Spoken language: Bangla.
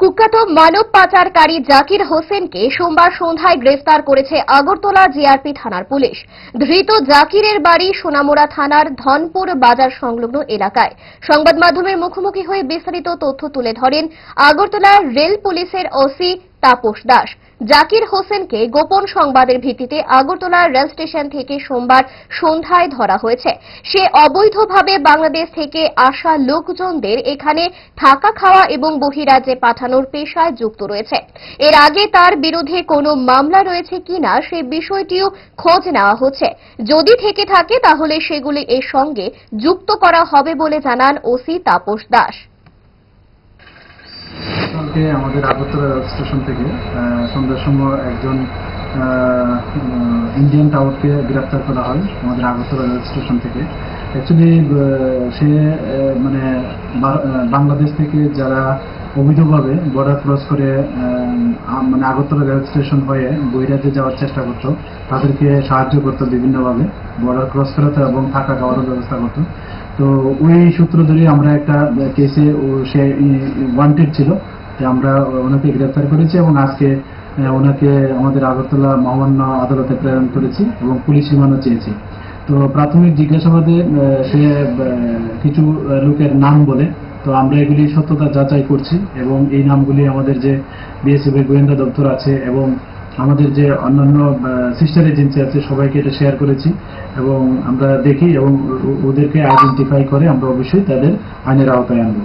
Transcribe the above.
কুখ্যাত মানব পাচারকারী জাকির হোসেনকে সোমবার সন্ধ্যায় গ্রেফতার করেছে আগরতলা জিআরপি থানার পুলিশ। ধৃত জাকিরের বাড়ি সোনামুড়া থানার ধনপুর বাজার সংলগ্ন এলাকায়। সংবাদ মাধ্যমের মুখোমুখি হয়ে বিস্তারিত তথ্য তুলে ধরেন আগরতলা রেল পুলিশের ওসি তাপস দাস। জাকির হোসেনকে গোপন সংবাদের ভিত্তিতে আগরতলার রেল স্টেশন থেকে সোমবার সন্ধ্যায় ধরা হয়েছে। সে অবৈধভাবে বাংলাদেশ থেকে আসা লোকজনদের এখানে থাকা খাওয়া এবং বহিরাজ্যে পাঠানোর পেশায় যুক্ত রয়েছে। এর আগে তার বিরুদ্ধে কোনো মামলা রয়েছে কিনা সে বিষয়টিও খোঁজ নেওয়া হচ্ছে। যদি থেকে থাকে, তাহলে সেগুলি এর সঙ্গে যুক্ত করা হবে বলে জানান ওসি তাপস দাস। কালকে আমাদের আগরতলা রেল স্টেশন থেকে সন্ধ্যার সময় একজন ইন্ডিয়ান টাওয়ারকে গ্রেফতার করা হয় আমাদের আগরতলা রেল স্টেশন থেকে। অ্যাকচুয়ালি সে মানে বাংলাদেশ থেকে যারা অবৈধভাবে বর্ডার ক্রস করে মানে আগরতলা রেল স্টেশন হয়ে বৈরাজ্যে যাওয়ার চেষ্টা করতো, তাদেরকে সাহায্য করতো বিভিন্নভাবে। বর্ডার ক্রস করাতে এবং থাকা খাওয়ারও ব্যবস্থা করতো। তো ওই সূত্র ধরে আমরা একটা কেসে সে ওয়ান্টেড ছিল। আমরা ওনাকে গ্রেফতার করেছি এবং আজকে ওনাকে আমাদের আগরতলা মহামান্য আদালতে প্রেরণ করেছি এবং পুলিশ রিমান্ডও চেয়েছি। তো প্রাথমিক জিজ্ঞাসাবাদে সে কিছু লোকের নাম বলে, তো আমরা এগুলি সত্যতা যাচাই করছি এবং এই নামগুলি আমাদের যে বিএসএফ এর গোয়েন্দা দপ্তর আছে এবং আমাদের যে অন্যান্য সিস্টার এজেন্সি আছে, সবাইকে এটা শেয়ার করেছি এবং আমরা দেখি এবং ওদেরকে আইডেন্টিফাই করে আমরা অবশ্যই তাদের আইনের আওতায় আনব।